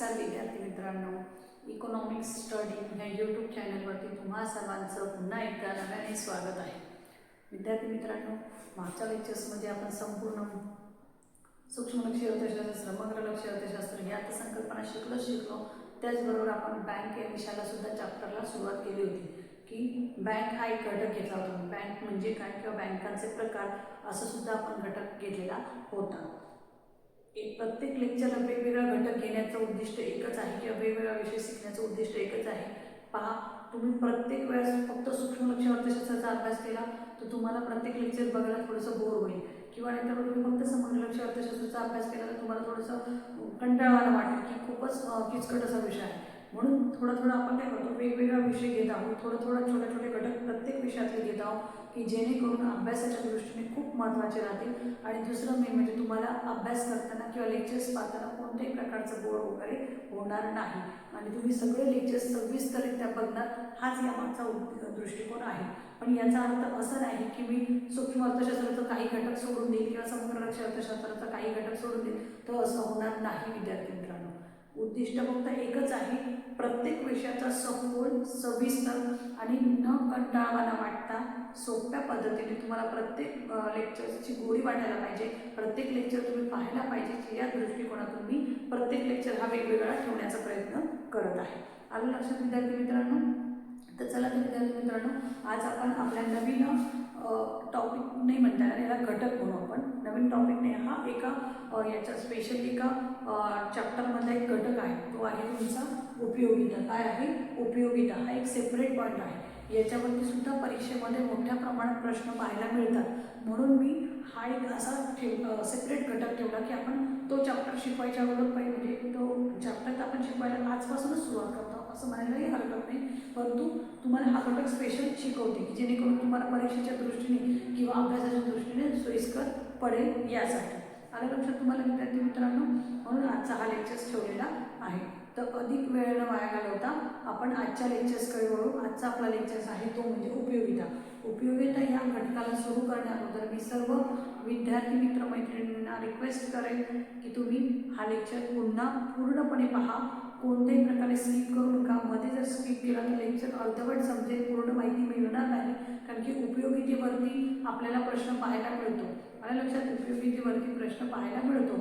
नमस्कार विद्यार्थी मित्रांनो. इकॉनॉमिक्स स्टडी ह्या यूट्यूब चॅनलवरती तुम्हा सर्वांचं पुन्हा एकदा नव्याने स्वागत आहे. विद्यार्थी मित्रांनो मागच्या लेक्चर्समध्ये आपण संपूर्ण सूक्ष्म लक्ष अर्थशास्त्र समग्र लक्ष अर्थशास्त्र या आता संकल्पना शिकलो शिकलो. त्याचबरोबर आपण बँक या विषयाला सुद्धा चॅप्टरला सुरुवात केली होती की बँक हा एक घटक घेतला होता. बँक म्हणजे काय? किंवा बँकांचे प्रकार असं सुद्धा आपण घटक घेतलेला होता. एक प्रत्येक लेक्चरला वेगवेगळा घटक घेण्याचं उद्दिष्ट एकच आहे किंवा वेगवेगळा विषय शिकण्याचं उद्दिष्ट एकच आहे. पहा तुम्ही प्रत्येक वेळेस फक्त सूक्ष्म लक्ष अर्थशास्त्राचा अभ्यास केला तर तुम्हाला प्रत्येक लेक्चर बघायला थोडंसं बोर होईल. किंवा नाहीतर तुम्ही फक्त समग्र लक्ष अर्थशास्त्राचा अभ्यास केला तर तुम्हाला थोडंसं कंटाळवाणं वाटेल की खूपच किचकट असा विषय आहे. म्हणून थोडं थोडं आपण काय करतो वेगवेगळा विषय घेत आहोत. थोडं थोडं छोटे छोटे घटक प्रत्येक विषयातले घेत आहोत की जेणेकरून अभ्यासाच्या दृष्टीने खूप महत्त्वाचे राहतील. आणि दुसरं मेन म्हणजे तुम्हाला अभ्यास करताना किंवा लेक्चर्स पाहताना कोणत्याही प्रकारचं बोर वगैरे होणार नाही. आणि तुम्ही सगळे लेक्चर्स सविस्तररित्या बघणार हाच यामागचा दृष्टिकोन आहे. पण याचा अर्थ असा नाही की मी सूक्ष्म अर्थशास्त्राचं काही घटक सोडून देईल किंवा समग्र लक्ष अर्थशास्त्राचा काही घटक सोडून देईल तर असं होणार नाही विद्यार्थ्यांना उद्दिष्ट फक्त एकच आहे. प्रत्येक विषयाचा सखोल सविस्तर आणि न कंटाळवाना वाटता सोप्या पद्धतीने तुम्हाला प्रत्येक लेक्चरची गोडी वाटायला पाहिजे. प्रत्येक लेक्चर तुम्ही पाहायला पाहिजे या दृष्टिकोनातून मी प्रत्येक लेक्चर हा वेगवेगळा ठेवण्याचा प्रयत्न करत आहे. आलं लक्षात विद्यार्थी मित्रांनो? तर चला तर विद्यार्थी मित्रांनो आज आपण आपल्या नवीन टॉपिक नाही म्हणता येणार याला घटक म्हणू आपण. नवीन टॉपिक नाही हा एका याच्या स्पेशली एका चॅप्टरमधला एक घटक आहे. तो आहे तुमचा उपयोगिता. काय आहे? उपयोगिता. हा एक सेपरेट पॉईंट आहे. याच्यावरती सुद्धा परीक्षेमध्ये मोठ्या प्रमाणात प्रश्न पाहायला मिळतात. म्हणून मी हा एक असा ठेव सेपरेट घटक ठेवला की आपण तो चॅप्टर शिकवायच्या अगोदर पहिले म्हणजे तो चॅप्टर तर आपण शिकवायला आजपासूनच सुरुवात करतो. असं म्हणायलाही हरकत नाही. परंतु तुम्हाला हा घटक स्पेशल शिकवते की जेणेकरून तुम्हाला परीक्षेच्या दृष्टीने किंवा अभ्यासाच्या दृष्टीने सोयीस्कर पडेल यासाठी. आलं लक्षात तुम्हाला विद्यार्थी मित्रांनो? म्हणून आजचा हा लेक्चर्स ठेवलेला आहे. तर अधिक वेळ न वाया घालवता आपण आजच्या लेक्चर्सकडे वळू. आजचा आपला लेक्चर्स आहे तो म्हणजे उपयोगिता. उपयोगिता या घटकाला सुरू करण्याबद्दल मी सर्व विद्यार्थी मित्रमैत्रिणींना रिक्वेस्ट करेन की तुम्ही हा लेक्चर पुन्हा पूर्णपणे पहा. कोणत्याही प्रकारे स्किप करू नका मध्ये जर स्किप केला तर लेक्चर अर्धवट समजेल. पूर्ण माहिती मिळणार नाही. कारण की उपयोगितेवरती आपल्याला प्रश्न पाहायला मिळतो. मला लक्षात उपयोगितेवरती प्रश्न पाहायला मिळतो.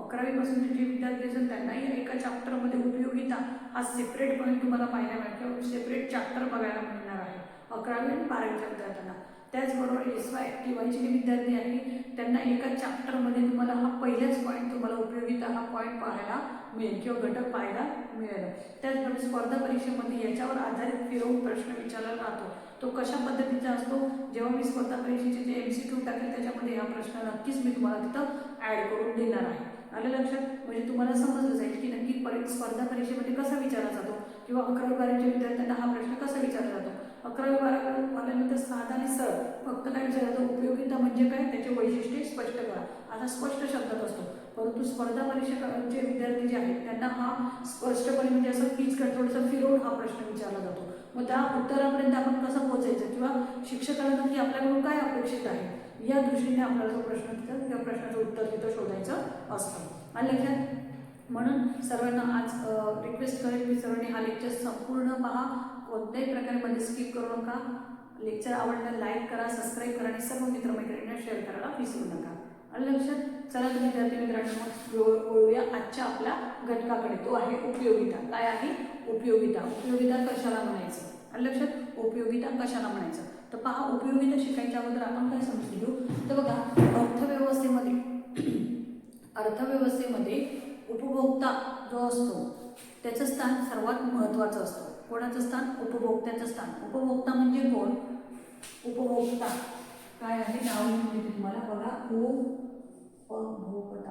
अकरावीपासूनचे जे विद्यार्थी असेल त्यांनाही एका चॅप्टरमध्ये उपयोगिता हा सेपरेट पॉईंट तुम्हाला पाहायला मिळेल किंवा सेपरेट चॅप्टर बघायला मिळणार आहे. अकरावी आणि बारावीच्या विद्यार्थ्यांना. त्याचबरोबर एस वाय टी वायचे जे विद्यार्थी आहे त्यांना एका चॅप्टरमध्ये तुम्हाला हा पहिलाच पॉईंट तुम्हाला उपयोगिता हा पॉईंट पाहायला मिळेल किंवा घटक पाहायला मिळेल. त्याचबरोबर स्पर्धा परीक्षेमध्ये याच्यावर आधारित फिरवून प्रश्न विचारला जातो. तो कशा पद्धतीचा असतो? जेव्हा मी स्पर्धा परीक्षेचे जे एम सी क्यू टाकेल त्याच्यामध्ये हा प्रश्न नक्कीच मी तुम्हाला तिथं ॲड करून देणार आहे. आलं लक्षात? म्हणजे तुम्हाला समजलं जाईल की नक्की परी स्पर्धा परीक्षेमध्ये कसा विचारला जातो? किंवा अकरावी बारावीच्या विद्यार्थ्यांना हा प्रश्न कसा विचारला जातो? अकरावी बारावी वाल्यानंतर साधा आणि सरळ फक्त काय विचारला जातो? उपयोगिता म्हणजे काय? त्याचे वैशिष्ट्ये स्पष्ट करा. आता स्पष्ट शब्दात असतो. परंतु स्पर्धा परीक्षेचे विद्यार्थी जे आहेत त्यांना हा स्पष्टपणे म्हणजे असं किचकट थोडंसं फिरवून हा प्रश्न विचारला जातो. मग त्या उत्तरापर्यंत आपण कसं पोहोचायचं किंवा शिक्षकाला नक्की आपल्याकडून काय अपेक्षित आहे या दृष्टीने आपल्याला तो प्रश्न तिथं त्या प्रश्नाचं उत्तर तिथं शोधायचं असतं. आणि लक्षात म्हणून सर्वांना आज रिक्वेस्ट करेन की सर्वांनी हा लेक्चर संपूर्ण पहा. कोणत्याही प्रकारे मध्ये स्किप करू नका. लेक्चर आवडलं लाईक करा सबस्क्राईब करा आणि सर्व मित्रमैत्रिणींना शेअर करायला विसरू नका. आणि लक्षात चला विद्यार्थी मित्रांनो मग वळूया आजच्या आपल्या घटकाकडे. तो आहे उपयोगिता. काय आहे? उपयोगिता. उपयोगिता कशाला म्हणायचं? आणि लक्षात उपयोगिता कशाला म्हणायचं? तर पहा उपयोगिता शिकायच्या अगोदर आपण काय समजून घेऊ? तर बघा अर्थव्यवस्थेमध्ये अर्थव्यवस्थेमध्ये उपभोक्ता जो असतो त्याचं स्थान सर्वात महत्त्वाचं असतं. कोणाचं स्थान? उपभोक्त्याचं स्थान. उपभोक्ता म्हणजे कोण? उपभोक्ता. काय आहे? नाव तुम्हाला. बघा अभोगता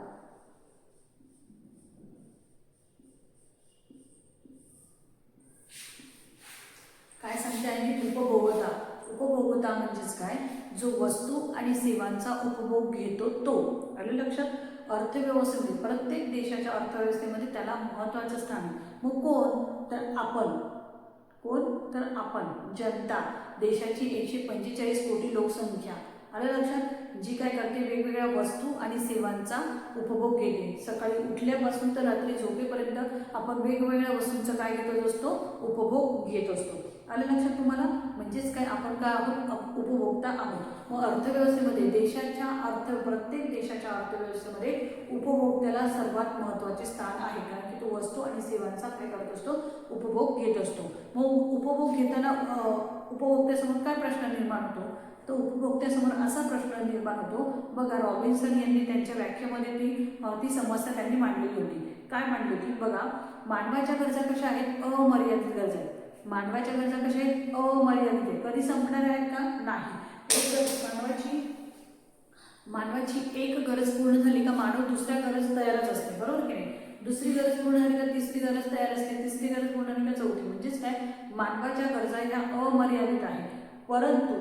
काय सांगते आहे उपभोगता. उपभोगता म्हणजेच काय? जो वस्तू आणि सेवांचा उपभोग घेतो तो. आलं लक्षात? अर्थव्यवस्थेमध्ये प्रत्येक देशाच्या अर्थव्यवस्थेमध्ये त्याला महत्त्वाचं स्थान आहे. मग कोण? तर आपण. कोण? तर आपण. जनता. देशाची एकशे पंचेचाळीस कोटी लोकसंख्या. आलं लक्षात जी काय करते वेगवेगळ्या वस्तू आणि सेवांचा उपभोग घेते. सकाळी उठल्यापासून तर रात्री झोपेपर्यंत आपण वेगवेगळ्या वस्तूंचा काय घेत असतो? उपभोग घेत असतो. आलं लक्षात तुम्हाला म्हणजेच काय आपण काय आहोत? उपभोक्ता आहोत. मग अर्थव्यवस्थेमध्ये देशाच्या अर्थ प्रत्येक देशाच्या अर्थव्यवस्थेमध्ये उपभोक्त्याला सर्वात महत्त्वाचे स्थान आहे. कारण की तो वस्तू आणि सेवांचा काय करत असतो? उपभोग घेत असतो. मग उपभोग घेताना उपभोक्त्यासमोर काय प्रश्न निर्माण होतो? तर उपभोक्त्यासमोर असा प्रश्न निर्माण होतो. बघा रॉबिन्सन यांनी त्यांच्या व्याख्येमध्ये ती ती समस्या त्यांनी मांडलेली होती. काय मांडली होती? बघा मानवाच्या गरजा कशा आहेत? अमर्यादित गरजा आहेत. मानवाच्या गरजा कशा आहेत? अमर्यादित आहेत. कधी संपणार आहेत का? नाही. मानवाची मानवाची एक गरज पूर्ण झाली का मानव दुसऱ्या गरज तयारच असते. बरोबर की नाही? दुसरी गरज पूर्ण झाली का तिसरी गरज तयार असते. तिसरी गरज पूर्ण झाली का चौथी. म्हणजेच काय? मानवाच्या गरजा ह्या अमर्यादित आहेत. परंतु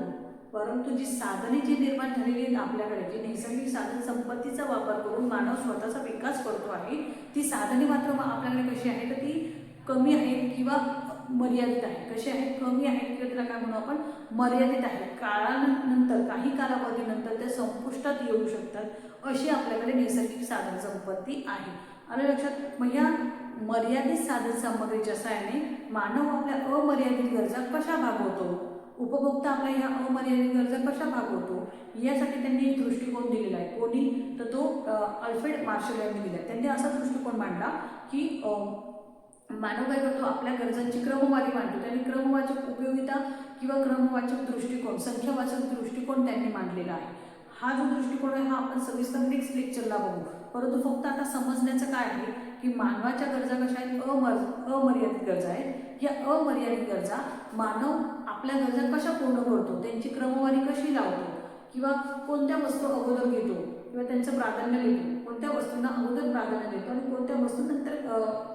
परंतु जी साधने जी निर्माण झालेली आहेत आपल्याकडे जी नैसर्गिक साधन संपत्तीचा वापर करून मानव स्वतःचा विकास करतो आहे ती साधने मात्र आपल्याकडे कशी आहे तर ती कमी आहेत किंवा मर्यादित आहेत. कशी आहेत? कमी आहेत किंवा त्याला काय म्हणू आपण? मर्यादित आहेत. काळानंतर काही कालावधीनंतर ते संपुष्टात येऊ शकतात अशी आपल्याकडे नैसर्गिक साधन संपत्ती आहे. आलं लक्षात? मग या मर्यादित साधन सामग्रीच्या सहाय्याने मानव आपल्या अमर्यादित गरजा कशा भागवतो? उपभोक्ता आपल्या ह्या अमर्यादित गरजा कशा भागवतो यासाठी त्यांनी एक दृष्टिकोन दिलेला आहे. कोणी? तर तो अल्फ्रेड मार्शल यांनी दिला त्यांनी असा दृष्टिकोन मांडला की मानव काय करतो आपल्या गरजांची क्रमवारी मांडतो. त्यांनी क्रमवाचक उपयोगिता किंवा क्रमवाचक दृष्टिकोन संख्यावाचक दृष्टिकोन त्यांनी मांडलेला आहे. हा जो दृष्टिकोन आहे हा आपण सविस्तर नेक्स्ट लेक्चरला बघू. परंतु फक्त आता समजण्याचं काय आहे की मानवाच्या गरजा कशा आहेत? अमर अमर्यादित गरजा आहेत. या अमर्यादित गरजा मानव आपल्या गरजा कशा पूर्ण करतो त्यांची क्रमवारी कशी लावतो किंवा कोणत्या वस्तू अगोदर घेतो किंवा त्यांचं प्राधान्य देतो कोणत्या वस्तूंना अगोदर प्राधान्य देतो आणि कोणत्या वस्तू नंतर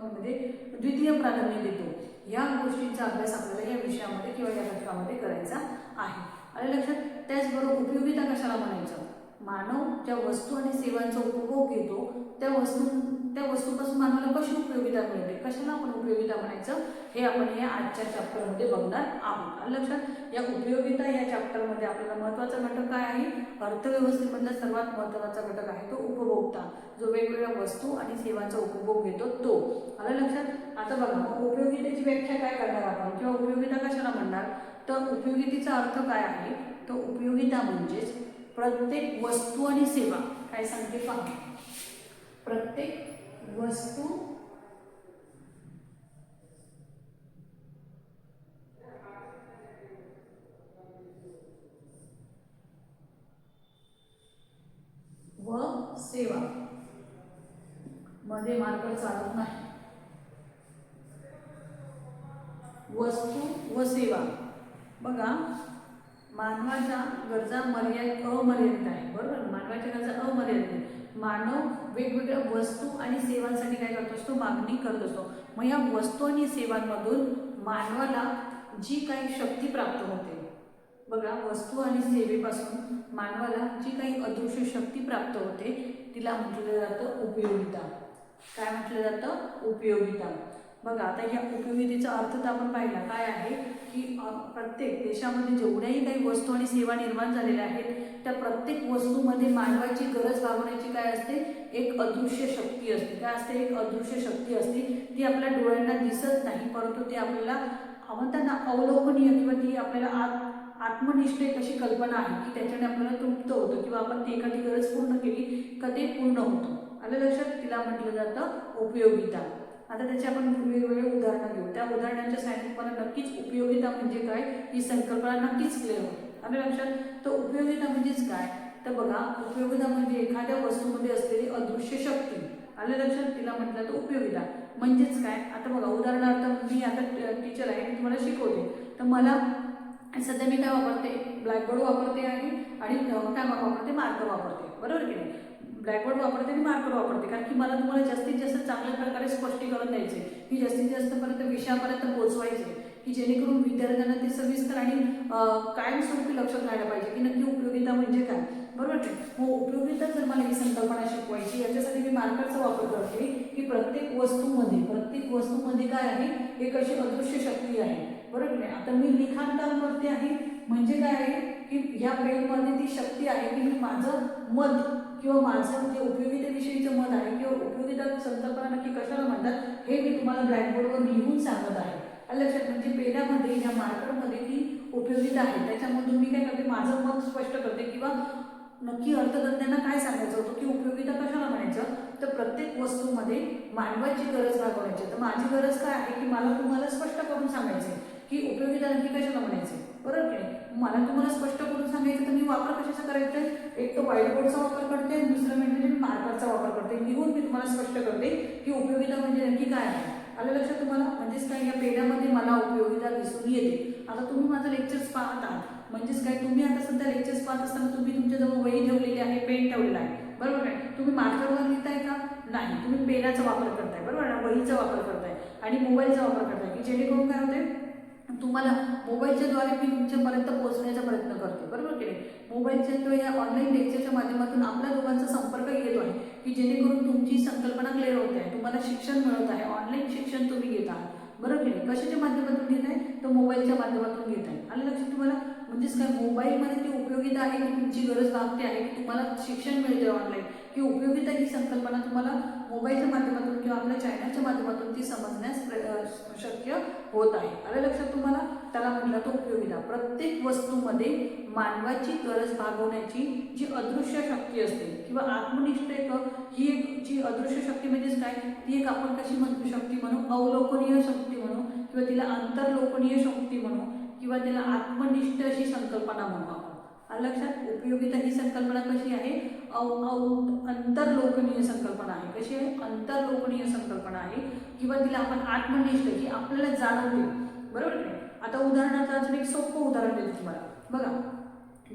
म्हणजे द्वितीय प्राधान्य देतो या गोष्टींचा अभ्यास आपल्याला या विषयामध्ये किंवा या घटकामध्ये करायचा आहे. आणि लक्षात त्याचबरोबर उपयोगिता कशाला म्हणायचं? मानव ज्या वस्तू आणि सेवांचा उपभोग घेतो त्या वस्तू त्या वस्तूपासून मानवाला कशी उपयोगिता मिळते? कशाला आपण उपयोगिता म्हणायचं? हे आपण या आजच्या चॅप्टरमध्ये बघणार आहोत. लक्षात या उपयोगिता या चॅप्टरमध्ये आपल्याला महत्त्वाचा घटक काय आहे? अर्थव्यवस्थेमधला सर्वात महत्त्वाचा घटक आहे तो उपभोक्ता. जो वेगवेगळ्या वस्तू आणि सेवांचा उपभोग घेतो तो. आलं लक्षात? आता बघा मग उपयोगितेची व्याख्या काय करणार आपण? किंवा उपयोगिता कशाला म्हणणार? तर उपयोगितेचा अर्थ काय आहे? तर उपयोगिता म्हणजेच प्रत्येक वस्तू आणि सेवा. काय सांगते पहा. प्रत्येक वस्तू? व सेवा. मध्ये मार्कर चालत नाही. वस्तू व सेवा. बघा मानवाच्या गरजा मर्यादित अमर्यादित आहे बरोबर? मानवाच्या गरजा अमर्यादित मानव वेगवेगळ्या वस्तू आणि सेवांसाठी काय करत असतो? मागणी करत असतो. मग या वस्तू आणि सेवांमधून मानवाला जी काही शक्ती प्राप्त होते बघा वस्तू आणि सेवेपासून मानवाला जी काही अदृश्य शक्ती प्राप्त होते तिला म्हटलं जातं उपयोगिता. काय म्हटलं जातं? उपयोगिता. बघा आता या उपयोगितेचा अर्थ तर आपण पाहिला. काय आहे? की प्रत्येक देशामध्ये जेवढ्याही काही वस्तू आणि सेवा निर्माण झालेल्या आहेत त्या प्रत्येक वस्तूमध्ये मानवाची गरज भागवण्याची काय असते? एक अदृश्य शक्ती असते. काय असते? एक अदृश्य शक्ती असते. ती आपल्या डोळ्यांना दिसत नाही परंतु ती आपल्याला म्हणतात ना अवलोकनीय किंवा ती आपल्याला आत आत्मनिष्ठ एक अशी कल्पना आहे की त्याच्याने आपल्याला तृप्त होतं किंवा आपण ती एखादी गरज पूर्ण केली का ते पूर्ण होतं. आलं लक्षात? तिला म्हटलं जातं उपयोगिता. आता त्याचे आपण वेगवेगळे उदाहरणं घेऊ. त्या उदाहरणांच्या सायन्स तुम्हाला नक्कीच उपयोगिता म्हणजे काय ही संकल्पना नक्कीच क्लिअर होईल. आम्ही लक्षात तर उपयोगिता म्हणजेच काय? तर बघा उपयोगिता म्हणजे एखाद्या वस्तूमध्ये असलेली अदृश्य शक्ती. आलं लक्षात? तिला म्हटलं तर उपयोगिता. म्हणजेच काय? आता बघा उदाहरणार्थ मी आता टीचर आहे मी तुम्हाला शिकवते. तर मला सध्या मी काय वापरते? ब्लॅकबोर्ड वापरते आणि काय वापरते? मार्क वापरते. बरोबर की नाही? ब्लॅकबोर्ड वापरते आणि मार्कर वापरते. कारण की मला तुम्हाला जास्तीत जास्त चांगल्या प्रकारे स्पष्टीकरण द्यायचे की जास्तीत जास्तपर्यंत विषयापर्यंत पोहोचवायचे की जेणेकरून विद्यार्थ्यांना ते सविस्तर आणि कायमस्वरूपी लक्षात राहायला पाहिजे. की नक्की उपयोगिता म्हणजे काय? बरोबर आहे मग हो, उपयोगिता जर मला ही संकल्पना शिकवायची याच्यासाठी मी मार्करचा वापर करते की प्रत्येक वस्तूमध्ये प्रत्येक वस्तूमध्ये काय आहे? एक अशी अदृश्य शक्ती आहे. बरोबर आहे नाही? आता मी लिखाण काम करते आहे. म्हणजे काय आहे? की ह्या पेनमध्ये ती शक्ती आहे की मी माझं मत किंवा माझं जे उपयोगितेविषयीचं मत आहे किंवा उपयोगिता संकल्पना नक्की कशाला म्हणतात हे मी तुम्हाला ब्लॅकबोर्डवर लिहून सांगत आहे. लक्षात? म्हणजे पेनामध्ये या मार्करमध्ये ती उपयोगिता आहे त्याच्यामधून मी काय करते माझं मत स्पष्ट करते किंवा नक्की अर्थतज्ञांना काय सांगायचं होतं की उपयोगिता कशाला म्हणायचं? तर प्रत्येक वस्तूमध्ये मानवाची गरज भागवायची. तर माझी गरज काय आहे की मला तुम्हाला स्पष्ट करून सांगायचं की उपयोगिता नक्की कशाला म्हणायचे बरोबर की नाही मला तुम्हाला स्पष्ट करून सांगायचं तर मी वापर कशाचा करायचा आहे? एक तर व्हाईट बोर्डचा वापर करते दुसरं म्हणजे मी मार्करचा वापर करते. लिहून मी तुम्हाला स्पष्ट करते की उपयोगिता म्हणजे नक्की काय आहे. आलं लक्षात तुम्हाला? म्हणजेच काय या पेढ्यामध्ये मला उपयोगिता दिसून येते. आता तुम्ही माझं लेक्चर्स पाहता म्हणजेच काय तुम्ही आता सध्या लेक्चर्स पाहत असताना तुम्ही तुमच्याजवळ वही ठेवलेली आहे पेन ठेवलेला आहे. बरोबर काय तुम्ही मार्करवर लिहिताय का? नाही. तुम्ही पेनाचा वापर करताय. बरोबर ना? वहीचा वापर करताय आणि मोबाईलचा वापर करताय की जेणेकरून काय होते तुम्हाला मोबाईलच्या द्वारे मी तुमच्यापर्यंत पोहोचण्याचा प्रयत्न करते. बरोबर की नाही? मोबाईलच्या किंवा या ऑनलाईन लेक्चरच्या माध्यमातून आपल्या दोघांचा संपर्क येतो आहे की जेणेकरून तुमची संकल्पना क्लिअर होते आहे तुम्हाला शिक्षण मिळत आहे ऑनलाईन शिक्षण तुम्ही घेत आहात. बरोबर की नाही? कशाच्या माध्यमातून घेत आहे? तर मोबाईलच्या माध्यमातून घेत आहे. आलं लक्षात तुम्हाला? म्हणजेच काय? मोबाईलमध्ये ती उपयोगिता आहे की तुमची गरज भागते आहे की तुम्हाला शिक्षण मिळते ऑनलाईन की उपयोगिता ही संकल्पना तुम्हाला मोबाईलच्या माध्यमातून किंवा आपल्या चॅनलच्या माध्यमातून ती समजण्यास प्र- शक्य होत आहे. आलं लक्षात तुम्हाला? त्याला म्हटलं तो उपयोगिता. प्रत्येक वस्तूमध्ये मानवाची गरज भागवण्याची जी अदृश्य शक्ती असते किंवा आत्मनिष्ठ एक ही एक जी अदृश्य शक्ती म्हणजेच काय? ती एक आपण कशी म्हणू शक्ती म्हणू? अवलोकनीय शक्ती म्हणू? किंवा तिला अंतर्लोकनीय शक्ती म्हणू? किंवा तिला आत्मनिष्ठ अशी संकल्पना म्हणू आपण? लक्षात उपयोगिता ही संकल्पना कशी आहे? अव अव अंतर्लोकनीय संकल्पना आहे. कशी आहे? अंतर्लोकनीय संकल्पना आहे. किंवा तिला आपण आत्मनिष्ठ ही आपल्याला जाणवते. बरोबर नाही? आता उदाहरणार्थ अजून एक सोपं उदाहरण देते तुम्हाला. बघा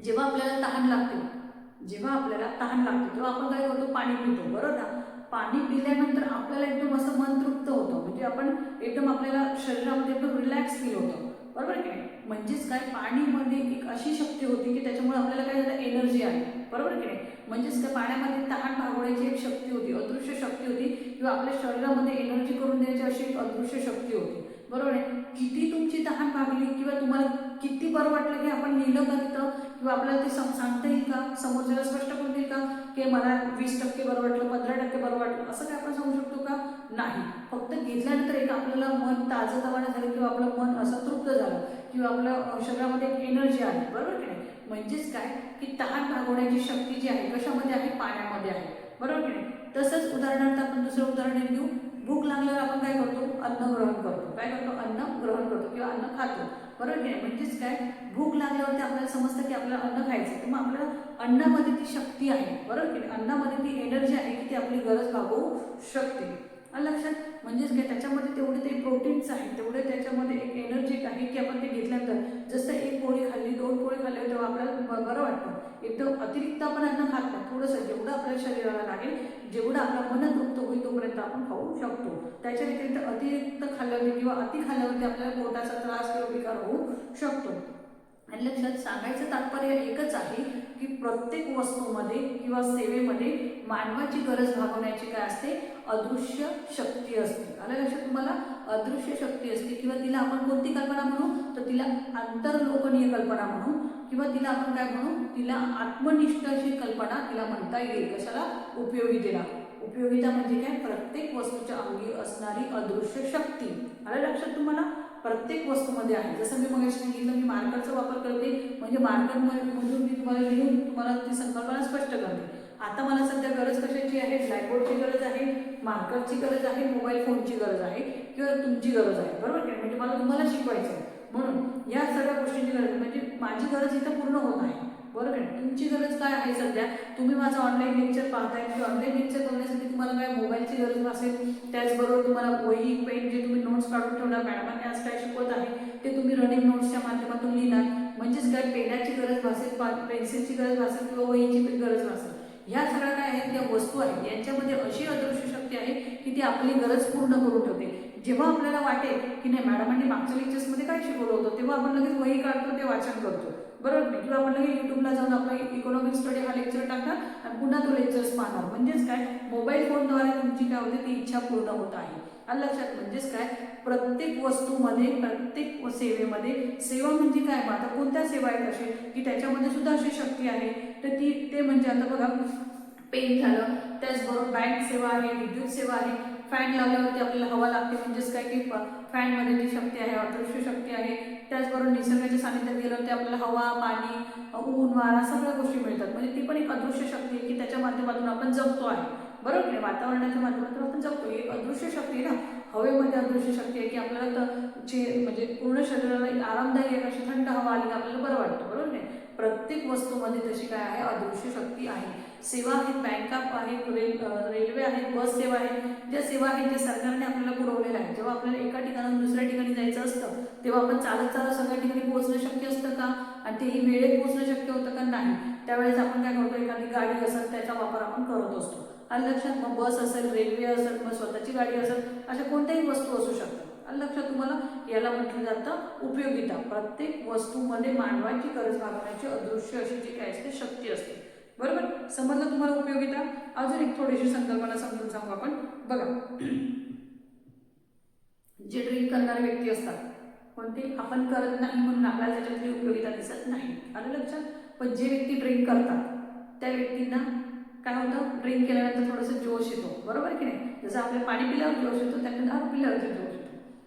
जेव्हा आपल्याला तहान लागते जेव्हा आपल्याला तहान लागते तेव्हा आपण काय करतो? पाणी पितो. बरोबर ना पाणी पिल्यानंतर आपल्याला एकदम असं मन तृप्त होतं. म्हणजे आपण एकदम आपल्याला शरीरामध्ये एकदम रिलॅक्स फील होतं. बरोबर की नाही? म्हणजेच काय? पाणीमध्ये एक अशी शक्ती होती की त्याच्यामुळे आपल्याला काय झालं? एनर्जी आहे बरोबर की नाही? म्हणजेच काय? पाण्यामध्ये तहान भागवण्याची एक शक्ती होती अदृश्य शक्ती होती किंवा आपल्या शरीरामध्ये एनर्जी करून देण्याची अशी एक अदृश्य शक्ती होती. बरोबर आहे? किती तुमची तहान भागली किंवा तुम्हाला किती बरं वाटलं की आपण लिहिलं का किंवा आपल्याला ते सम सांगता येईल का? समोरच्याला स्पष्ट करून देईल का? की मला वीस टक्के बरं वाटलं पंधरा टक्के बरं वाटलं असं काय आपण सांगू शकतो का? नाही. फक्त घेतल्यानंतर एक आपल्याला मन ताजंतवानं झालं किंवा आपलं मन असं तृप्त झालं किंवा आपल्या शरीरामध्ये एक एनर्जी आली. बरोबर की नाही? म्हणजेच काय? की ताण भागवण्याची शक्ती जी आहे कशामध्ये आहे? पाण्यामध्ये आहे. बरोबर की नाही? तसंच उदाहरणार्थ आपण दुसरं उदाहरण घेऊ भूक लागल्यावर आपण काय करतो? अन्न ग्रहण करतो. काय करतो? अन्न ग्रहण करतो किंवा अन्न खातो. बरोबर की नाही? म्हणजेच काय? भूक लागल्यावरती आपल्याला समजतं की आपल्याला अन्न खायचं आहे. तर मग आपल्याला अन्नामध्ये ती शक्ती आहे. बरोबर की नाही? अन्नामध्ये ती एनर्जी आहे की ती आपली गरज भागवू शकते. लक्षात? म्हणजेच काय? त्याच्यामध्ये तेवढे ते प्रोटीन्स आहेत. तेवढे त्याच्यामध्ये एक एनर्जी आहे की आपण ते घेतल्यानंतर जसं एक पोळी खाल्ली दोन पोळी खाल्ली तेव्हा आपल्याला बरं वाटतं. एकदम अतिरिक्त आपण अन्न खात नाही थोडंसं जेवढं आपल्या शरीराला लागेल जेवढं आपलं मन तृप्त होईल तोपर्यंत आपण खाऊ शकतो. त्याच्या व्यतिरिक्त अतिरिक्त खाल्ल्यावरती किंवा अति खाल्ल्यावरती आपल्याला पोटाचा त्रास किंवा विकार होऊ शकतो. आणि लक्षात सांगायचं तात्पर्य एकच आहे की प्रत्येक वस्तूमध्ये किंवा सेवेमध्ये मानवाची गरज भागवण्याची काय असते? अदृश्य शक्ती असते. आलं लक्षात तुम्हाला? अदृश्य शक्ती असते. किंवा तिला आपण कोणती कल्पना म्हणू? तर तिला आंतरलोकनीय कल्पना म्हणू. किंवा तिला आपण काय म्हणू तिला आत्मनिष्ठ अशी कल्पना तिला म्हणता येईल. कशाला? उपयोगितेला. उपयोगिता म्हणजे काय? प्रत्येक वस्तूच्या अंगी असणारी अदृश्य शक्ती. आलं लक्षात तुम्हाला? प्रत्येक वस्तूमध्ये आहे. जसं मी मग सांगितलं मी मार्करचा वापर करते. म्हणजे मार्करमधून मी तुम्हाला लिहून तुम्हाला ती संकल्पना स्पष्ट करते. आता मला सध्या गरज कशाची आहे? ब्लॅकबोर्डची गरज आहे मार्करची गरज आहे मोबाईल फोनची गरज आहे किंवा तुमची गरज आहे. बरोबर आहे म्हणजे मला तुम्हाला शिकवायचं आहे म्हणून या सगळ्या गोष्टींची गरज आहे. म्हणजे माझी गरज इथं पूर्ण होत आहे. बरोबर आहे? तुमची गरज काय आहे सध्या? तुम्ही माझं ऑनलाईन लेक्चर पाहताय. की ऑनलाईन लेक्चर करण्यासाठी तुम्हाला काय मोबाईलची गरज असेल त्याचबरोबर तुम्हाला वही पेन जे तुम्ही नोट्स काढून ठेवणार मॅडमांनी आज काय शिकवत आहे ते तुम्ही रनिंग नोट्सच्या माध्यमातून लिहिणार. म्हणजेच काय? पेनाची गरज भासेल पेन्सिलची गरज भासेल किंवा वहीची गरज भासेल. ह्या सगळ्या काय आहेत? त्या वस्तू आहेत. यांच्यामध्ये अशी अदृश्य शक्ती आहे की ती आपली गरज पूर्ण करून ठेवते. जेव्हा आपल्याला वाटेल की नाही मॅडमांनी मागच्या लेक्चर्समध्ये काय शिकवलं होतं तेव्हा आपण लगेच वही काढतो ते वाचन करतो. बरोबर नाही? किंवा आपण लगेच युट्यूबला जाऊन आपला इकॉनॉमिक स्टडी हा लेक्चर टाकणार आणि पुन्हा तो लेक्चर्स पाहणार. म्हणजेच काय? मोबाईल फोनद्वारे तुमची काय होते? ती इच्छा पूर्ण होत आहे. आणि लक्षात म्हणजेच काय? प्रत्येक वस्तूमध्ये प्रत्येक सेवेमध्ये सेवा म्हणजे काय? मग आता कोणत्या सेवा आहेत असे की त्याच्यामध्ये सुद्धा अशी शक्ती आहे. तर ती ते म्हणजे आता बघा पेन झालं त्याचबरोबर बँक सेवा आहे विद्युत सेवा आहे. फॅन लावल्यावरती आपल्याला हवा लागते म्हणजेच काय की फॅनमध्ये जी शक्ती आहे अदृश्य शक्ती आहे त्याचबरोबर निसर्गाच्या सानिध्यात गेल्यावरती आपल्याला हवा पाणी ऊन वारा सगळ्या गोष्टी मिळतात. म्हणजे ती पण एक अदृश्य शक्ती आहे की त्याच्या माध्यमातून आपण जगतो आहे. बरोबर आहे? वातावरणाच्या माध्यमातून आपण जगतो. एक अदृश्य शक्ती आहे ना? हवेमध्ये अदृश्य शक्ती आहे की आपल्याला जे म्हणजे पूर्ण शरीराला एक आरामदायी आहे अशी थंड हवा आली की आपल्याला बरं वाटतं. बरोबर नाही प्रत्येक वस्तूमध्ये तशी काय आहे? अदृश्य शक्ती आहे. सेवा आहेत बँका आहेत रेल रेल्वे आहेत बस सेवा आहेत ज्या सेवा आहेत ज्या सरकारने आपल्याला पुरवलेल्या आहेत. जेव्हा आपल्याला एका ठिकाणाहून दुसऱ्या ठिकाणी जायचं असतं तेव्हा आपण चालत चालत सगळ्या ठिकाणी पोहोचणं शक्य असतं का? आणि तेही वेळेत पोहोचणं शक्य होतं का? नाही. त्यावेळेस आपण काय करतो? एखादी गाडी असेल त्याचा वापर आपण करत असतो. आणि लक्षात मग बस असेल रेल्वे असेल मग स्वतःची गाडी असेल अशा कोणत्याही वस्तू असू शकतात. लक्षात तुम्हाला याला म्हटलं जातं उपयोगिता. प्रत्येक वस्तूमध्ये मानवाची गरज भागवण्याची अदृश्य अशी जी काय असते शक्ती असते. बरोबर? समजलं तुम्हाला उपयोगिता? अजून एक थोडीशी संकल्पना समजून सांगू आपण. बघा. जे ड्रिंक करणारे व्यक्ती असतात कोणते? आपण करत नाही म्हणून आपल्याला त्याच्यातली उपयोगिता दिसत नाही. आलं लक्षात? पण जे व्यक्ती ड्रिंक करतात त्या व्यक्तींना काय होतं? ड्रिंक केल्यानंतर थोडंसं जोश येतो. बरोबर की नाही? जसं आपल्या पाणी पिल्यावर जोश येतो त्यांना दारू पिल्यावरती जोश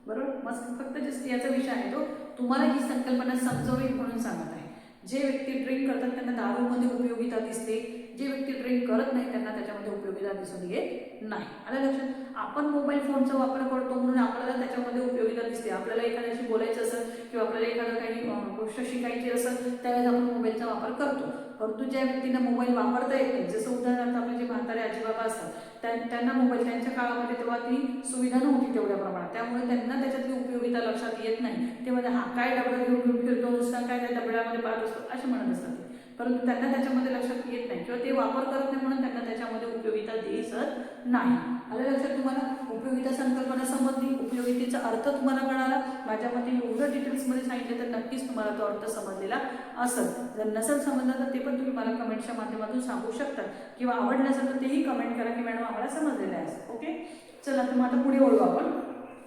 बरोबर? मस्त फक्त जे याचा विषय आहे तो. तुम्हाला ही संकल्पना समजावी म्हणून सांगत आहे. जे व्यक्ती ड्रिंक करतात त्यांना दारूमध्ये उपयोगिता दिसते. जे व्यक्ती ड्रिंक करत नाही त्यांना त्याच्यामध्ये उपयोगिता दिसून येत नाही. आलं लक्षात? आपण मोबाईल फोनचा वापर करतो म्हणून आपल्याला त्याच्यामध्ये उपयोगिता दिसते. आपल्याला एखाद्याशी बोलायचं असेल किंवा आपल्याला एखादं काही गोष्ट शिकायची असेल त्यावेळेस आपण मोबाईलचा वापर करतो. परंतु ज्या व्यक्तींना मोबाईल वापरता येत नाही. जसं उदाहरणार्थ आपले जे म्हातारे आजीबाबा असतात त्यांना मोबाईल त्यांच्या काळामध्ये तेव्हा ती सुविधा नव्हती तेवढ्या प्रमाणात. त्यामुळे त्यांना त्याच्यातली उपयोगिता लक्षात येत नाही. ते म्हणजे हा काय डबडा घेऊन घेऊन फिरतो नुसता काय त्या डबड्यामध्ये पाहत असतो असे म्हणत असतात परंतु त्यांना त्याच्यामध्ये लक्षात येत नाही. किंवा ते वापर करत नाही म्हणून त्यांना त्याच्यामध्ये उपयोगिता दिसत नाही. आलं लक्षात तुम्हाला? उपयोगिता संकल्पना समजली उपयोगितेचा अर्थ तुम्हाला कळाला? माझ्या मते एवढं डिटेल्समध्ये सांगितलं तर नक्कीच तुम्हाला तो अर्थ समजलेला असेल. जर नसेल समजला तर ते पण तुम्ही मला कमेंटच्या माध्यमातून सांगू शकता. किंवा आवडलं असेल तर तेही कमेंट करा की मॅडम आम्हाला समजलेलं आहे ओके चला तर मग आता पुढे वळू आपण.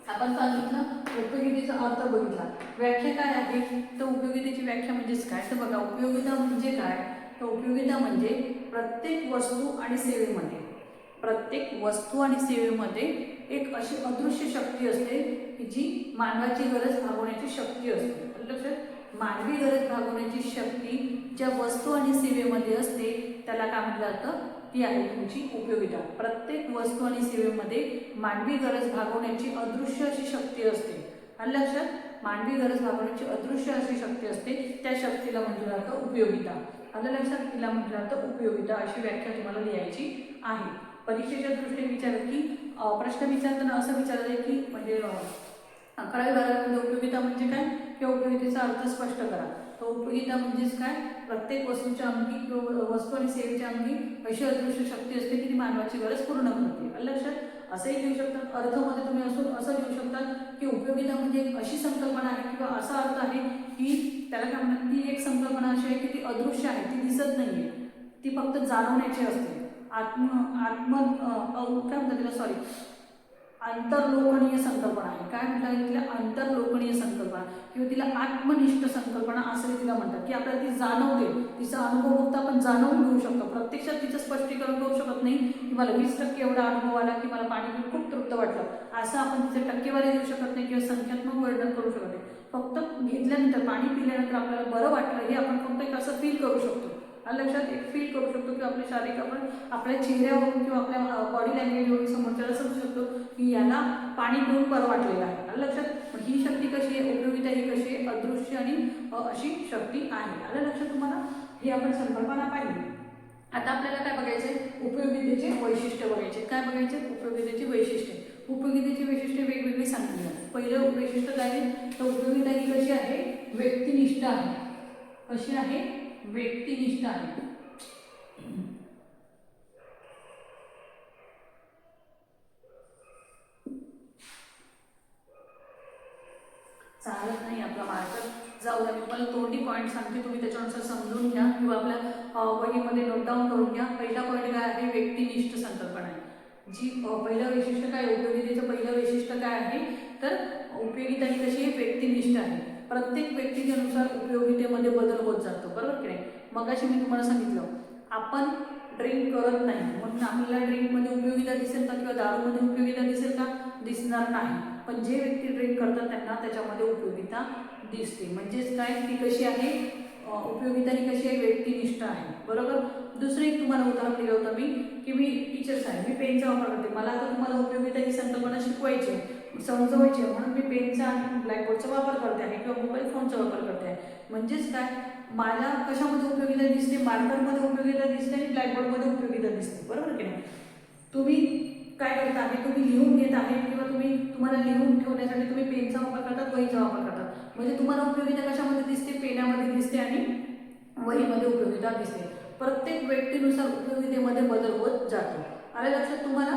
आपण सांगितलं उपयोगितेचा अर्थ बघितला. व्याख्या काय आहे? तर उपयोगितेची व्याख्या म्हणजेच काय? तर बघा उपयोगिता म्हणजे काय? तर उपयोगिता म्हणजे प्रत्येक वस्तू आणि सेवेमध्ये. प्रत्येक वस्तू आणि सेवेमध्ये एक अशी अदृश्य शक्ती असते की जी मानवाची गरज भागवण्याची शक्ती असते. लक्षात? मानवी गरज भागवण्याची शक्ती ज्या वस्तू आणि सेवेमध्ये असते त्याला काय म्हटलं जातं? ती आहे तुमची उपयोगिता. प्रत्येक वस्तू आणि सेवेमध्ये मानवी गरज भागवण्याची अदृश्य अशी शक्ती असते. आणि लक्षात मानवी गरज भागवण्याची अदृश्य अशी शक्ती असते त्या शक्तीला म्हटलं जातं उपयोगिता. आलं लक्षात तिला म्हटलं जातं उपयोगिता अशी व्याख्या तुम्हाला लिहायची आहे. परीक्षेच्या दृष्टीने विचारलं की प्रश्न विचारताना असं विचारलं आहे की म्हणजे अकरावी बारावीमध्ये उपयोगिता म्हणजे काय? किंवा उपयोगितेचा अर्थ स्पष्ट करा. तर उपयोगिता म्हणजेच काय? प्रत्येक वस्तूच्या अंगी किंवा वस्तू आणि सेवेच्या अंगी अशी अदृश्य शक्ती असते की ती मानवाची गरज पूर्ण करते. लक्षात असंही लिहू शकतात अर्थमध्ये तुम्ही असून असं लिहू शकतात की उपयोगिता म्हणजे एक अशी संकल्पना आहे किंवा असा अर्थ आहे की त्याला काय म्हणतात ती एक संकल्पना अशी आहे की ती अदृश्य आहे ती दिसत नाही आहे ती फक्त जाणवण्याची असते. आत्म आत्म काय म्हणतात तिला सॉरी आंतरलोकनीय संकल्पना आहे. काय म्हणतात तिला आंतरलोकनीय संकल्पना. किंवा तिला आत्मनिष्ठ संकल्पना असंही तिला म्हणतात. की आपल्याला ती जाणवते. तिचा अनुभव फक्त आपण जाणवून घेऊ शकतो. प्रत्यक्षात तिचं स्पष्टीकरण करू शकत नाही. की मला वीस टक्के एवढा अनुभव आला की मला पाणी पिऊन खूप तृप्त वाटलं. असं आपण तिचे टक्केवारी देऊ शकत नाही किंवा संख्यात्मक वर्णन करू शकत नाही. फक्त घेतल्यानंतर पाणी पिल्यानंतर आपल्याला बरं वाटलं हे आपण फक्त एक असं फील करू शकतो. लक्षात एक फील करू शकतो की आपले शारीरिक आपण आपल्या चेहऱ्यावरून किंवा आपल्या बॉडी लँग्वेजवरून समोरच्याला समजू शकतो. की याला पाणी पिऊन परवाटलेलं आहे. आलं लक्षात? ही शक्ती कशी आहे? उपयोगिता ही कशी आहे? अदृश्य आणि अशी शक्ती आहे. आलं लक्षात तुम्हाला? ही आपण संकल्पना पाहिली. आता आपल्याला काय बघायचे उपयोगितेचे वैशिष्ट्य बघायचे. काय बघायचे? उपयोगितेची वैशिष्ट्ये. उपयोगितेची वैशिष्ट्ये वेगवेगळी सांगली आहेत पहिलं वैशिष्ट्य काय आहे? तर उपयोगिता ही कशी आहे? व्यक्तिनिष्ठ आहे. कशी आहे? व्यक्तिनिष्ठ आहे. चालत नाही आपला मार्क जाऊ द्या मी तुम्हाला तोंडी पॉईंट सांगते. तुम्ही त्याच्यानुसार समजून घ्या किंवा आपल्या वहीमध्ये नोट डाऊन करून घ्या. पहिला पॉईंट काय आहे? व्यक्तिनिष्ठ संकल्पना आहे. जी पहिलं वैशिष्ट्य काय? उपयोगितेचं पहिलं वैशिष्ट्य काय आहे? तर उपयोगिता ही कशी आहे? व्यक्तिनिष्ठ आहे. प्रत्येक व्यक्तीनुसार उपयोगितेमध्ये बदल होत जातो. बरोबर की नाही? मगाशी मी तुम्हाला सांगितलं आपण ड्रिंक करत नाही. म्हणून आपल्याला ड्रिंकमध्ये उपयोगिता दिसेल का? किंवा दारूमध्ये उपयोगिता दिसेल का? दिसणार नाही. पण जे व्यक्ती ड्रिंक करतात त्यांना त्याच्यामध्ये उपयोगिता दिसते. म्हणजेच काय? ती कशी आहे? उपयोगिता ही कशी आहे? व्यक्तिनिष्ठ आहे. बरोबर? दुसरं एक तुम्हाला उदाहरण दिलं होतं मी की मी टीचर्स आहे. मी पेनचा वापर करते. मला आता तुम्हाला उपयोगिता ही संकल्पना शिकवायची आहे. समजवायची आहे. म्हणून मी पेनचा आणि ब्लॅकबोर्डचा वापर करते आहे किंवा मोबाईल फोनचा वापर करते आहे. म्हणजेच काय? मला कशामध्ये उपयोगिता दिसते? मार्करमध्ये उपयोगिता दिसते आणि ब्लॅकबोर्डमध्ये उपयोगिता दिसते. बरोबर की नाही? तुम्ही काय करत आहे? तुम्ही लिहून घेत आहे किंवा तुम्ही तुम्हाला लिहून ठेवण्यासाठी तुम्ही पेनचा वापर करतात वहीचा वापर करतात. म्हणजे तुम्हाला उपयोगिता कशामध्ये दिसते? पेनामध्ये दिसते आणि वहीमध्ये उपयोगिता दिसते. प्रत्येक व्यक्तीनुसार उपयोगितेमध्ये बदल होत जातो. आले लक्षात तुम्हाला?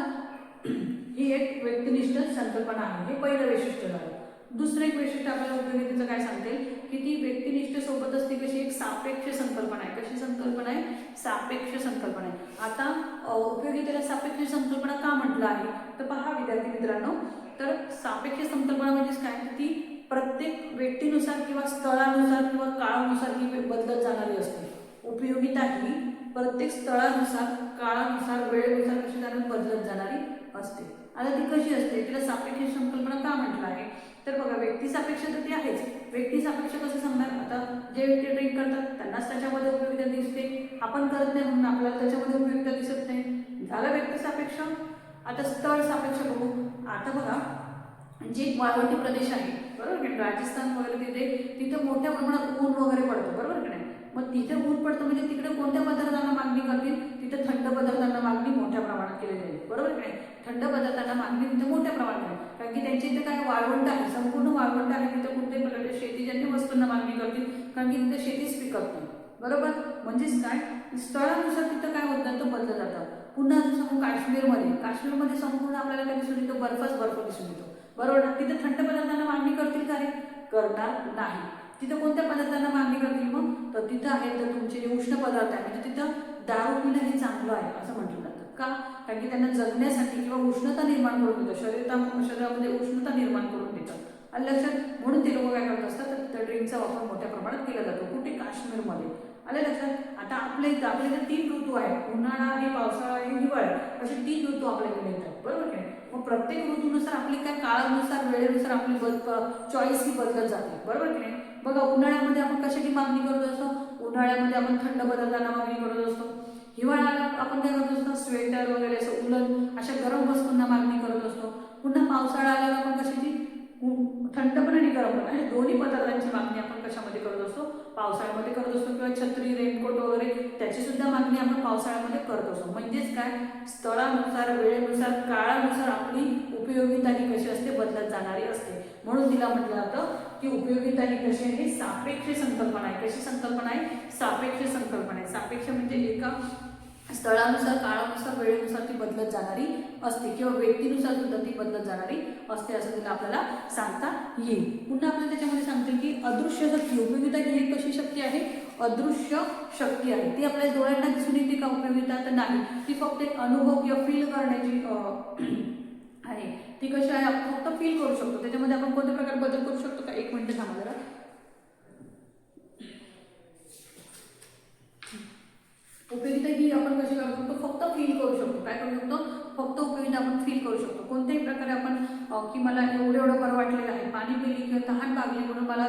ही एक व्यक्तिनिष्ठ संकल्पना आहे. हे पहिलं वैशिष्ट्य झालं. दुसरं एक वैशिष्ट्य आपल्याला उपयोगितेचं काय सांगते की ती व्यक्तिनिष्ठ सोबत ती कशी एक सापेक्ष संकल्पना आहे. कशी संकल्पना आहे? सापेक्ष संकल्पना आहे. आता उपयोगितेला सापेक्ष संकल्पना का म्हटलं आहे? तर पहा विद्यार्थी मित्रांनो तर सापेक्ष संकल्पना म्हणजेच काय? ती प्रत्येक व्यक्तीनुसार किंवा स्थळानुसार किंवा काळानुसार ही बदलत जाणारी असते. उपयोगिता ही प्रत्येक स्थळानुसार काळानुसार वेळेनुसार कशी कारण बदलत जाणारी असते. आता ती कशी असते? तिला सापेक्ष संकल्पना का म्हटलं आहे? तर बघा व्यक्ती सापेक्ष तर ती आहेच. व्यक्तीसापेक्ष कसं सांगणार आता जे व्यक्ती ड्रिंक करतात त्यांनाच त्याच्यामध्ये उपयोगिता दिसते. आपण करत नाही म्हणून आपल्याला त्याच्यामध्ये उपयोगिता दिसत नाही. झालं व्यक्तीसापेक्ष आता स्थळ सापेक्ष बघू. आता बघा जे वाळवंटी प्रदेश आहे बरोबर की राजस्थान वगैरे तिथे तिथे मोठ्या प्रमाणात ऊन वगैरे पडतं बरोबर की नाही? मग तिथे ऊन पडतं म्हणजे तिकडे कोणत्या पदार्थांना मागणी करतील? तिथे थंड पदार्थांना मागणी मोठ्या प्रमाणात केली जाईल बरोबर की नाही? थंड पदार्थांना मागणी तिथे मोठ्या प्रमाणात आहे कारण की त्यांच्या इथे काय वाळवंट आहे संपूर्ण वाळवंट आहे. तिथं कोणत्याही प्रकारच्या शेतीजन्य वस्तूंना मागणी करतील कारण की तिथे शेतीच पिकत नाही. बरोबर? म्हणजेच काय? स्थळानुसार तिथं काय होत तो बदललं जातं. पुन्हा सांगू काश्मीरमध्ये काश्मीरमध्ये संपूर्ण आपल्याला काय दिसून येतो? बर्फच बर्फ दिसून येतो. बरोबर ना? तिथे थंड पदार्थांना मागणी करतील का रे? करणार नाही. तिथं कोणत्या पदार्थांना मागणी करतील मग? तर तिथं आहे तर तुमचे जे उष्ण पदार्थ आहे म्हणजे तिथं दारू पिणं हे चांगलं आहे असं म्हटलं. का? कारण की त्यांना जगण्यासाठी किंवा उष्णता निर्माण करून देतं. शरीरा शरीरामध्ये उष्णता निर्माण करून देतं. आणि लक्षात म्हणून ते लोक काय करत असतात तर त्या ड्रिंकचा वापर मोठ्या प्रमाणात केला जातो. कुठे? काश्मीरमध्ये. आलं लक्षात? आता आपल्या इथं आपल्या इथं तीन ऋतू आहेत. उन्हाळा आहे पावसाळा आहे हिवाळा असे तीन ऋतू आपल्याकडे येतात. बरोबर आहे मग प्रत्येक ऋतूनुसार आपली काय काळानुसार वेळेनुसार आपली बद चॉईस ही बदलत जाते. बरोबर की नाही? बघा उन्हाळ्यामध्ये आपण कशाची मागणी करत असतो? उन्हाळ्यामध्ये आपण थंड पदार्थांना मागणी करत असतो. हिवाळ्याला आपण काय करत असतो? स्वेटर वगैरे असं उलन अशा गरम वस्तूंना मागणी करत असतो. पुन्हा पावसाळा आल्यावर आपण कशाची? थंड पण आणि गरम पण. अशा दोन्ही पदार्थांची मागणी आपण कशामध्ये करत असतो? पावसाळ्यामध्ये करत असतो किंवा छत्री रेनकोट वगैरे त्याची सुद्धा मागणी आपण पावसाळ्यामध्ये करत असतो. म्हणजेच काय? स्थळानुसार वेळेनुसार काळानुसार आपली उपयोगिता ही कशी असते? बदलत जाणारी असते. म्हणून तिला म्हटलं जातं की उपयोगिता ही कशी आहे? सापेक्ष संकल्पना आहे. कशी संकल्पना आहे? सापेक्ष संकल्पना. आहे सापेक्ष एका स्थळानुसार काळानुसार वेळेनुसार ती बदलत जाणारी असते किंवा व्यक्तीनुसार सुद्धा ती बदलत जाणारी असते असं तिला आपल्याला सांगता येईल. पुन्हा आपल्याला त्याच्यामध्ये सांगते की अदृश्य शक्ती उपयोगिता ही कशी शक्ती आहे? अदृश्य शक्ती आहे. ती आपल्या डोळ्यांना दिसून येते का उपयोगिता? तर नाही. ती फक्त एक अनुभव किंवा फील करण्याची आहे. ती कशी आहे? आपण फक्त फील करू शकतो. त्याच्यामध्ये आपण कोणत्या प्रकारे बदल करू शकतो? का? एक मिनटं थांबा जरा. उपयोगिता ही आपण कशी करू शकतो फक्त फील करू शकतो. काय करू शकतो? फक्त उपयोगिता आपण फील करू शकतो. कोणत्याही प्रकारे आपण की मला एवढं एवढं बरं वाटलेलं आहे पाणी पिली किंवा तहान लागली म्हणून मला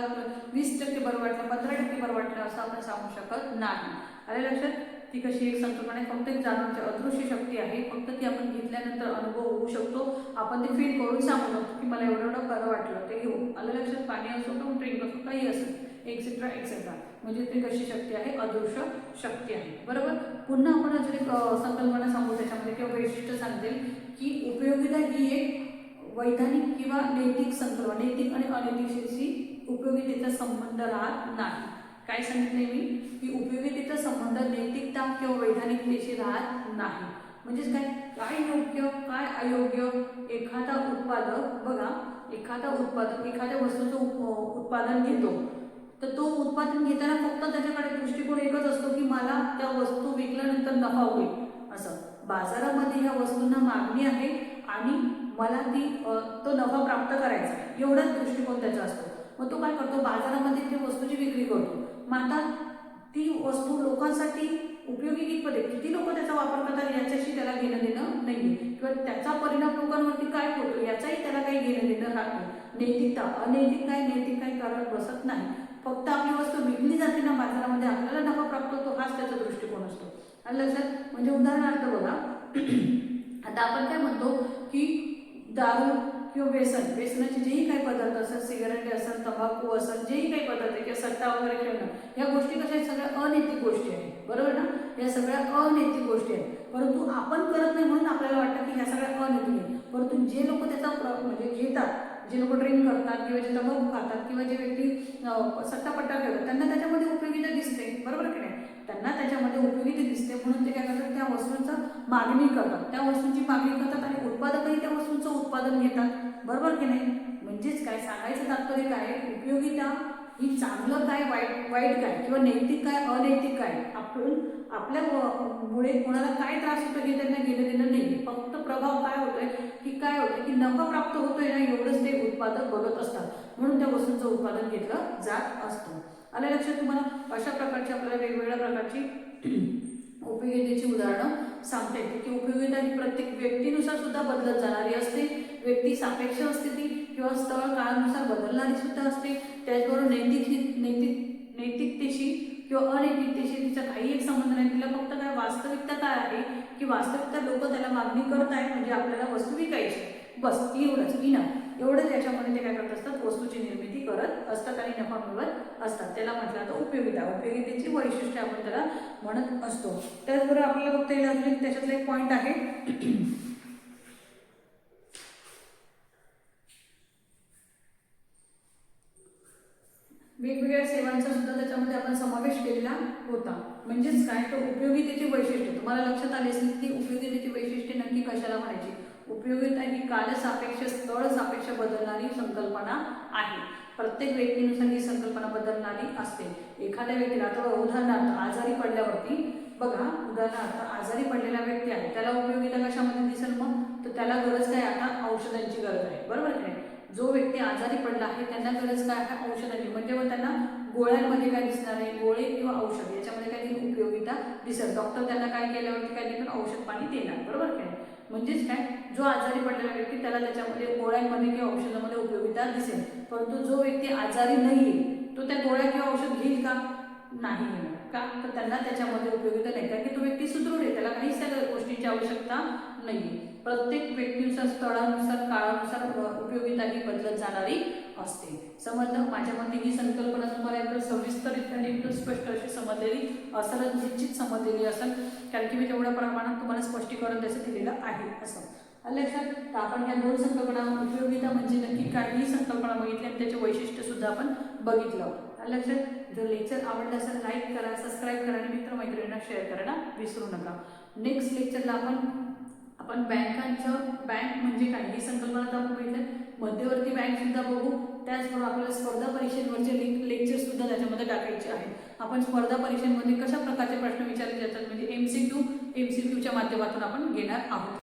वीस टक्के बरं वाटलं पंधरा टक्के बरं वाटलं असं आपण सांगू शकत नाही. आले लक्षात? ती कशी एक संकल्पना आहे फक्त एक जाणूनची अदृश्य शक्ती आहे. फक्त ती आपण घेतल्यानंतर अनुभव होऊ शकतो. आपण ते फील करून सांगू शकतो की मला एवढं एवढं बरं वाटलं ते घेऊ आलं लक्षात? पाणी असो किंवा ड्रिंक असो काही असेल एक्सेट्रा एक्सेट्रा म्हणजे ते कशी शक्ती आहे? अदृश्य शक्ती आहे. बरोबर? पुन्हा आपण अजून एक संकल्पना सांगू त्याच्यामध्ये किंवा वैशिष्ट्य सांगतील की उपयोगिता ही एक वैधानिक किंवा नैतिक संकल्पना नैतिक आणि अनैतिकशी उपयोगितेचा संबंध राहत नाही. काय सांगितले मी? की उपयोगितेचा संबंध नैतिकता किंवा वैधानिकतेशी राहत नाही. म्हणजेच काय? काय योग्य काय अयोग्य? एखादा उत्पादक बघा एखादा उत्पादक एखाद्या वस्तूचं उप- उत्पादन घेतो. तर तो उत्पादन घेताना फक्त त्याच्याकडे दृष्टिकोन एकच असतो की मला त्या वस्तू विकल्यानंतर नफा होईल असं. बाजारामध्ये ह्या वस्तूंना मागणी आहे आणि मला ती तो नफा प्राप्त करायचा एवढाच दृष्टिकोन त्याचा असतो. मग तो काय करतो? बाजारामध्ये ती वस्तूची विक्री करतो. मग आता ती वस्तू लोकांसाठी उपयोगी कितपत आहे? किती लोक त्याचा वापर करतात याच्याशी त्याला घेणं देणं नाही किंवा त्याचा परिणाम लोकांवरती काय होतो? याचाही त्याला काही घेणं देणं राहत नाही. नैतिकता अनैतिक काय नैतिक काही कारण बसत नाही. फक्त आपली वस्तू विकली जाते ना बाजारामध्ये आपल्याला नफा प्राप्त होतो हाच त्याचा दृष्टिकोन असतो. आणि लक्षात म्हणजे उदाहरणार्थ बघा आता आपण काय म्हणतो की दारू किंवा व्यसन व्यसनाचे जेही काही पदार्थ असतात सिगारेट असेल तंबाखू असेल जेही काही पदार्थ आहे किंवा सट्टा वगैरे खेळणं या गोष्टी कशा आहेत? सगळ्या अनैतिक गोष्टी आहेत. बरोबर ना? या सगळ्या अनैतिक गोष्टी आहेत. परंतु आपण करत नाही म्हणून आपल्याला वाटतं की ह्या सगळ्या अनैतिक आहेत. परंतु जे लोक त्याचा म्हणजे घेतात जे लोक ड्रिंक करतात किंवा जे तंबाखू खातात किंवा जे व्यक्ती सत्तापट्टा सट्टापट्टा खेळतात त्यांना त्याच्यामध्ये उपयोगिता दिसते. बरोबर की नाही? त्यांना त्याच्यामध्ये उपयोगिता दिसते. म्हणून ते काय करतात? त्या वस्तूंचं मागणी करतात. त्या वस्तूंची मागणी करतात आणि उत्पादकही त्या वस्तूंचं उत्पादन घेतात. बरोबर की नाही? म्हणजेच काय? सांगायचं तात्पर्य काय आहे? उपयोगिता की चांगलं काय वाईट वाईट काय किंवा नैतिक काय अनैतिक काय आपण आपल्या मुळे कोणाला काय त्रास होतो हे त्यांना घेणं देणं नाही फक्त प्रभाव काय होतोय की काय होतं की नफा प्राप्त होतोय ना एवढंच ते उत्पादक बघत असतात. म्हणून त्या वस्तूंचं उत्पादन घेतलं जात असतं. आलं लक्षात तुम्हाला? अशा प्रकारची आपल्याला वेगवेगळ्या प्रकारची उपयोगितेची उदाहरणं सांगता येते की उपयोगिता ही प्रत्येक व्यक्तीनुसार सुद्धा बदलत जाणारी असते. व्यक्ती सापेक्ष असते ती. किंवा स्थळ काळानुसार बदलणारी सुद्धा असते. त्याचबरोबर नैतिक नैतिक नैतिकतेशी किंवा अनैतिकतेशी तिचा काही एक संबंध नाही. तिला फक्त काय वास्तविकता काय आहे की वास्तविकता लोक त्याला मागणी करत आहेत म्हणजे आपल्याला वस्तू विकायची. बस एवढंच. विना. एवढंच याच्यामध्ये ते काय करत असतात? वस्तूची निर्मिती करत असतात आणि नफा मिळवत असतात. त्याला म्हटलं आता उपयोगिता. उपयोगितेची वैशिष्ट्य आपण त्याला म्हणत असतो. त्याचबरोबर आपल्याला फक्त त्याच्यातला एक पॉईंट आहे. वेगवेगळ्या सेवांचा सुद्धा त्याच्यामध्ये आपण समावेश केलेला होता. म्हणजेच काय? तर उपयोगितेची वैशिष्ट्य. तुम्हाला लक्षात आले असेल की उपयोगितेची वैशिष्ट्ये नक्की कशाला म्हणायची? उपयोगिता ही कालसापेक्ष स्थळ सापेक्ष बदलणारी संकल्पना आहे. प्रत्येक व्यक्तीनुसार ही संकल्पना बदलणारी असते. एखाद्या व्यक्तीला आता उदाहरणार्थ आजारी पडल्यावरती बघा उदाहरणार्थ आजारी पडलेला व्यक्ती आहे. त्याला उपयोगिता कशामध्ये दिसेल मग? तर त्याला गरज काय? आता औषधांची गरज आहे. बरोबर काय जो व्यक्ती आजारी पडला आहे त्यांना गरज काय? आहे औषधाची म्हणजे मग त्यांना गोळ्यांमध्ये काय दिसणार आहे? गोळे किंवा औषध याच्यामध्ये काही उपयोगिता दिसेल. डॉक्टर त्यांना काय केल्यावरती काही पण औषध पाणी देणार. बरोबर काय म्हणजेच काय? जो आजारी पडलेला व्यक्ती त्याला त्याच्यामध्ये गोळ्यांमध्ये किंवा औषधामध्ये उपयोगिता दिसेल. परंतु जो व्यक्ती आजारी नाही तो त्या गोळ्या किंवा औषध घेईल का? नाही घेणार. का? तर त्यांना त्याच्यामध्ये उपयोगिता नाही. कारण की तो व्यक्ती सुदृढ आहे. त्याला काहीच त्या गोष्टींची आवश्यकता नाही प्रत्येक व्यक्तीच्या स्थळानुसार काळानुसार उपयोगिता ही बदलत जाणारी असते. समजलं माझ्या मते ही संकल्पना तुम्हाला एकदम सविस्तरित एकदम स्पष्ट अशी समजलेली असं निश्चित समजलेली असेल. कारण की मी तेवढ्या प्रमाणात तुम्हाला स्पष्टीकरण त्याचं दिलेलं आहे असं. लक्षात तर आपण ह्या दोन संकल्पना उपयोगिता म्हणजे नक्की काही ही संकल्पना बघितली आणि त्याचे वैशिष्ट्य सुद्धा आपण बघितलं. लक्षात जर लेक्चर आवडलं असेल लाईक करा सबस्क्राईब करा आणि मित्रमैत्रिणींना शेअर करायला विसरू नका. नेक्स्ट लेक्चरला आपण आपण बँकांचं बँक म्हणजे काय? ही संकल्पना तर आपण बघितलं. मध्यवर्ती बँक सुद्धा बघू. त्याचबरोबर आपल्याला स्पर्धा परीक्षेवरचे लिंक लेक्चर सुद्धा त्याच्यामध्ये टाकायचे आहेत. आपण स्पर्धा परीक्षेमध्ये कशा प्रकारचे प्रश्न विचारले जातात? म्हणजे M C Q M C क्यूच्या माध्यमातून आपण घेणार आहोत.